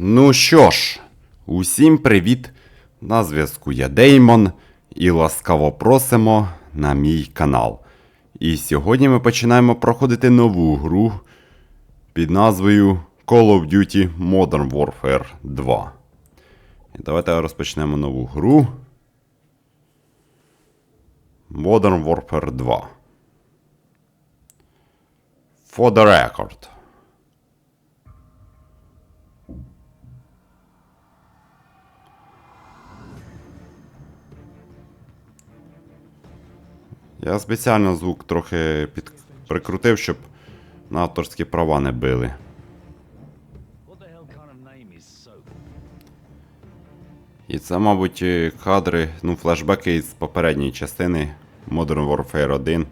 Ну що ж, усім привіт! На зв'язку я Деймон і ласкаво просимо на мій канал. І сьогодні ми починаємо проходити нову гру під назвою Call of Duty Modern Warfare 2. І давайте розпочнемо нову гру. Modern Warfare 2. For the record. Я спеціально звук трохи під... прикрутив, щоб на авторські права не били. І це, мабуть, кадри, ну, флешбеки з попередньої частини Modern Warfare 1.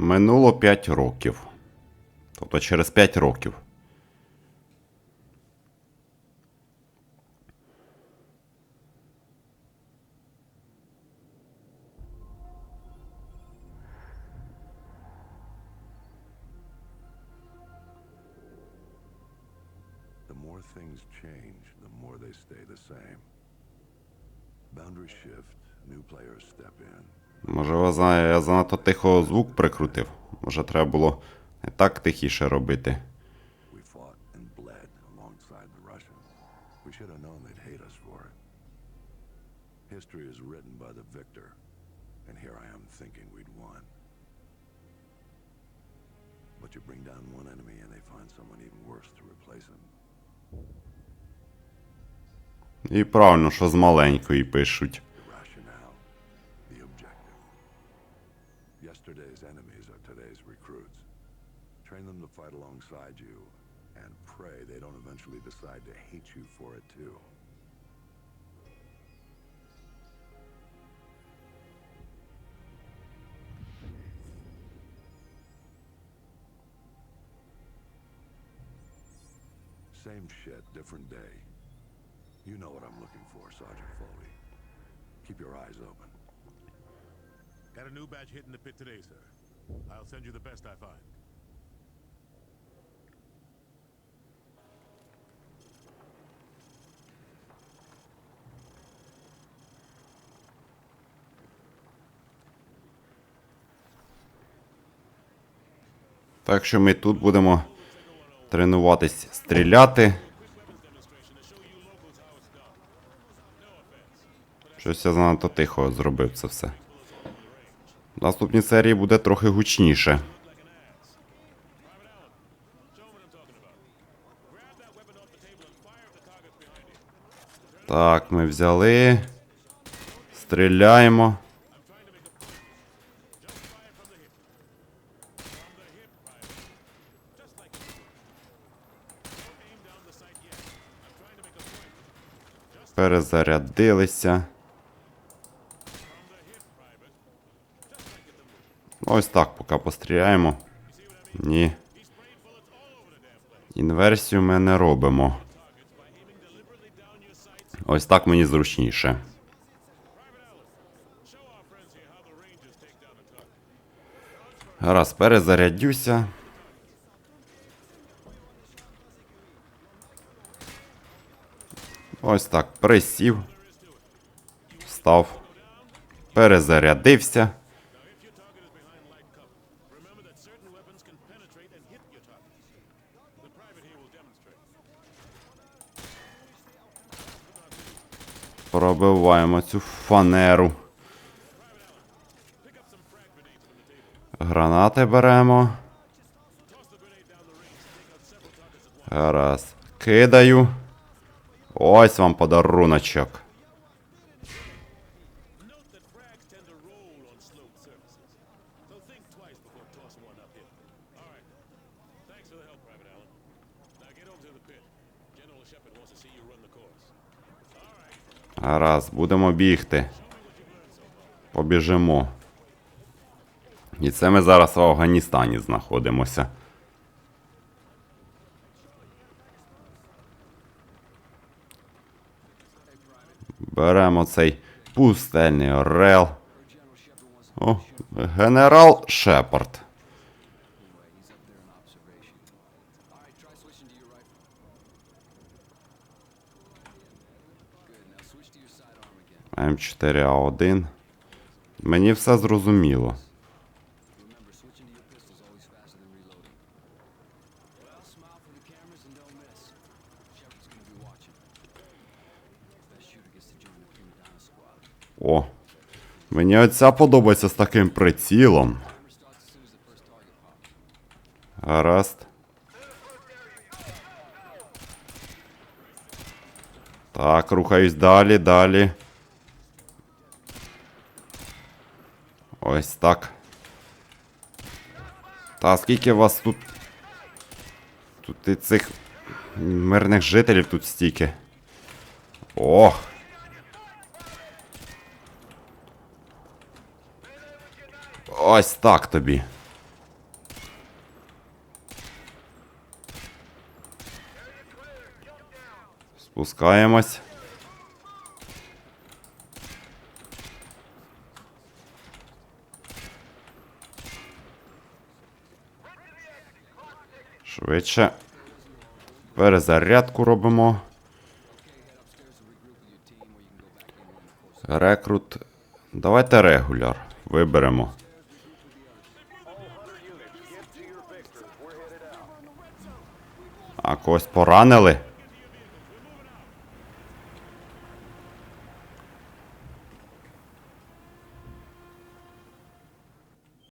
Минуло 5 років. Тобто через 5 років. Boundaries shift, new players step in. Може, ви знає, я занадто тихо звук прикрутив. Може, треба було не так тихіше робити. We fought and bled alongside the Russians. We should have known they'd hate us for it. History is written by the victor, and here I am thinking we'd won. But you bring down one enemy and they find someone even worse to replace him. І правильно, що з маленької пишуть. Train them to fight alongside you, and pray they don't eventually decide to hate you for it too. Same shit, different day. You know what I'm looking for, Sergeant Foley. Keep your eyes open. Got a new batch hitting the pit today, sir. I'll send you the best I find. Так що ми тут будемо тренуватись стріляти. Щось я занадто тихо зробив це все. В наступній серії буде трохи гучніше. Так, ми взяли. Стріляємо. Перезарядилися. Ось так, поки постріляємо. Ні. Інверсію ми не робимо. Ось так мені зручніше. Раз, перезарядюся. The private here will demonstrate. Пробиваємо цю фанеру. Гранати беремо. Раз. Кидаю. Ось вам подаруночок. Раз, будемо бігти. Побіжимо. І це ми зараз в Афганістані знаходимося. Беремо цей пустельний орел. О, генерал Шепард. М4А1. Мені все зрозуміло. Мені оця подобається з таким прицілом. Гаразд. Так, рухаюсь далі, далі. Ось так. Та скільки вас тут. Тут і цих мирних жителів тут стільки. Ох. Ось так тобі. Спускаємось. Швидше. Перезарядку робимо. Рекрут. Давайте регуляр. Виберемо. А когось поранили?